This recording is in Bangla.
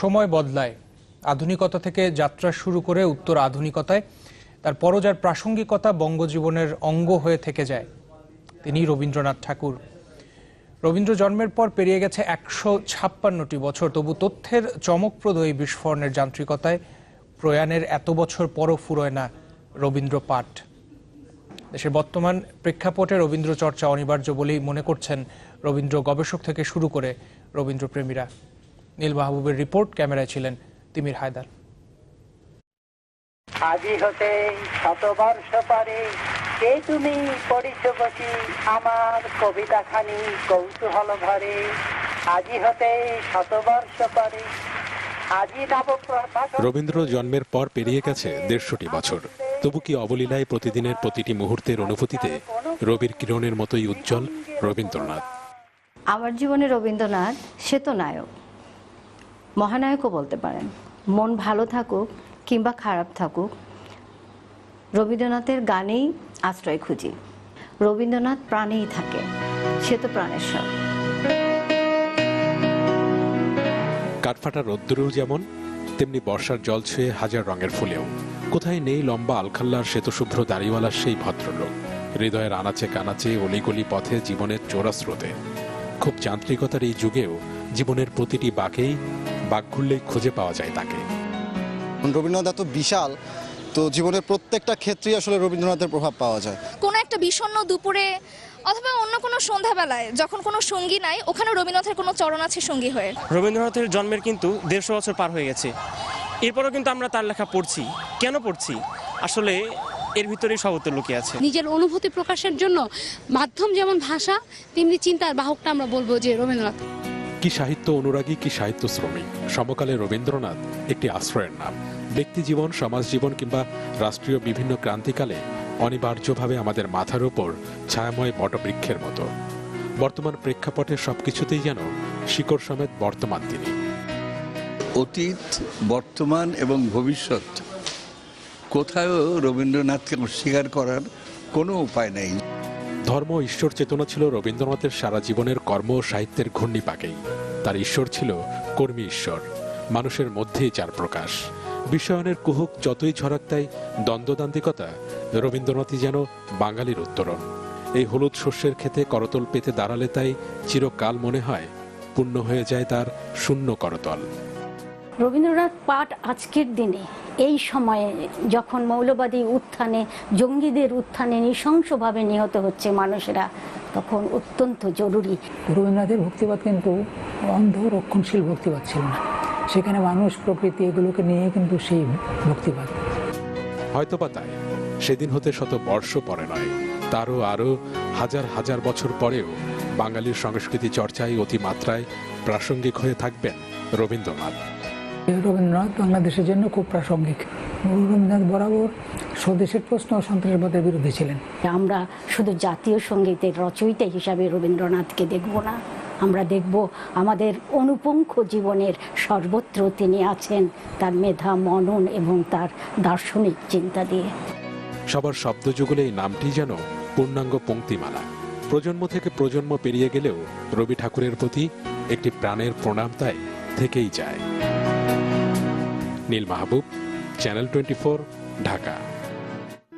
সময় বদলায়। আধুনিকতা থেকে যাত্রা শুরু করে উত্তর আধুনিকতায় তার পরজার প্রাসঙ্গিকতা বঙ্গজীবনের অঙ্গ হয়ে থেকে যায়, তিনি রবীন্দ্রনাথ ঠাকুর। রবীন্দ্র জন্মের পর পেরিয়ে গেছে একশো ছাপ্পান্নটি বছর। তবু তথ্যের চমকপ্রদ এই বিস্ফোরণের যান্ত্রিকতায় প্রয়াণের এত বছর পরও ফুরোয় না রবীন্দ্র পাঠ। দেশের বর্তমান প্রেক্ষাপটে রবীন্দ্র চর্চা অনিবার্য বলেই মনে করছেন রবীন্দ্র গবেষক থেকে শুরু করে রবীন্দ্রপ্রেমীরা। নীল মাহবুবের রিপোর্ট ক্যামেরায় ছিলেন তিমির হায়দার। আজি হতে শতবর্ষ পরে কে তুমি পড়িছ বসি আমার কবিতা খানি কৌতূহল ভরে? আজি হতে শতবর্ষ পরে আজি নব প্রভাত রবীন্দ্র জন্মের পর পেরিয়ে গেছে দেড়শোটি বছর। তবু কি অবলীলায় প্রতিদিনের প্রতিটি মুহূর্তের অনুভূতিতে রবির কিরণের মতোই উজ্জ্বল রবীন্দ্রনাথ? আমার জীবনে রবীন্দ্রনাথ সে তো নায়ক মহানায়কও বলতে পারেন, মন ভালো থাকুক কিংবা খারাপ থাকুক, রবীন্দ্রনাথের গানেই আশ্রয় খুঁজি। রবীন্দ্রনাথ প্রাণেই থাকে, সে তো প্রাণেশ্বর। কাঠফাটা রোদ্দুরেও যেমন, তেমনি বর্ষার জল ছুঁয়ে হাজার রঙের ফুলেও। কোথায় নেই লম্বা আলখাল্লার শ্বেতশুভ্র দাড়িওয়ালার সেই ভদ্রলোক। হৃদয়ের আনাচে কানাচে, অলিগলি পথে জীবনের চোরাস্রোতে। খুব যান্ত্রিকতার এই যুগেও জীবনের প্রতিটি বাঁকেই বাঘ ঘুরলেই খুঁজে পাওয়া যায় তাকে। রবীন্দ্রনাথ এত বিশাল তো জীবনের প্রত্যেকটা ক্ষেত্রেই আসলে রবীন্দ্রনাথের প্রভাব পাওয়া যায়। কোনো একটা বিষণ্ণ দুপুরে অথবা অন্য কোনো সন্ধ্যাবেলায় যখন কোনো সঙ্গী নাই ওখানে রবীন্দ্রনাথের কোনো চরণ আছে সঙ্গী হয়ে? রবীন্দ্রনাথের জন্মের কিন্তু দেড়শো বছর পার হয়ে গেছে। এরপরও কিন্তু আমরা তার লেখা পড়ছি। কেন পড়ছি? আসলে এর ভিতরেই সব উত্তর লুকিয়ে আছে। নিজের অনুভূতি প্রকাশের জন্য মাধ্যম যেমন ভাষা তেমনি চিন্তার বাহকটা আমরা বলব যে রবীন্দ্রনাথ। কি সাহিত্য অনুরাগী, কি সাহিত্য শ্রমিক? সমকালে রবীন্দ্রনাথ একটি আশ্রয়ের নাম। ব্যক্তি জীবন, সমাজ জীবন কিংবা রাষ্ট্রীয় বিভিন্ন ক্রান্তিকালে অনিবার্যভাবে আমাদের মাথার ওপর ছায়াময় বটবৃক্ষের মতো। বর্তমান প্রেক্ষাপটে সবকিছুতেই যেন শিকড় সমেত বর্তমান তিনি। অতীত, বর্তমান এবং ভবিষ্যৎ কোথাও রবীন্দ্রনাথকে অস্বীকার করার কোনো উপায় নেই। ধর্ম ঈশ্বর চেতনা ছিল রবীন্দ্রনাথের সারা জীবনের কর্ম ও সাহিত্যের ঘূর্ণিপাকেই। তার ঈশ্বর ছিল কর্মী ঈশ্বর। মানুষের মধ্যেই চার প্রকাশ। বিশ্বায়নের কুহুক যতই ঝরাক তাই দ্বন্দ্বদান্তিকতা রবীন্দ্রনাথই যেন বাঙালির উত্তরণ। এই হলুদ শস্যের ক্ষেতে করতল পেতে দাঁড়ালে তাই চিরকাল মনে হয় পূর্ণ হয়ে যায় তার শূন্য করতল। রবীন্দ্রনাথ পাঠ আজকের দিনে এই সময়ে যখন মৌলবাদী উত্থানে জঙ্গিদের উত্থানে নৃশংসভাবে নিহত হচ্ছে মানুষেরা তখন অত্যন্ত জরুরি। রবীন্দ্রনাথের ভক্তিবাদ কিন্তু অন্ধ রক্ষণশীল ভক্তিবাদ ছিল না। সেখানে মানুষ প্রকৃতি এগুলোকে নিয়ে কিন্তু সেই ভক্তিবাদ হয়তোবা তাই। সেদিন হতে শত বর্ষ পরে নয় তারও আরও হাজার হাজার বছর পরেও বাঙালির সংস্কৃতি চর্চায় অতিমাত্রায় প্রাসঙ্গিক হয়ে থাকবেন রবীন্দ্রনাথ। রবীন্দ্রনাথ বাংলাদেশের জন্য খুব প্রাসঙ্গিক। রবীন্দ্রনাথ বরাবর স্বদেশের প্রশ্ন ও সন্ত্রাসবাদের বিরোধী ছিলেন। আমরা শুধু জাতীয় সঙ্গীতের রচয়িতা হিসাবে রবীন্দ্রনাথকে দেখব না। আমরা দেখব আমাদের অনুপঙ্খ জীবনের সর্বত্র তিনি আছেন তার মেধা মনন এবং তার দার্শনিক চিন্তা দিয়ে। সবার শব্দযুগলে এই নামটি যেন পূর্ণাঙ্গ পঙ্ক্তিমালা। প্রজন্ম থেকে প্রজন্ম পেরিয়ে গেলেও রবি ঠাকুরের প্রতি একটি প্রাণের প্রণাম তাই থেকেই যায়। Neel Mahbub channel twenty Dhaka.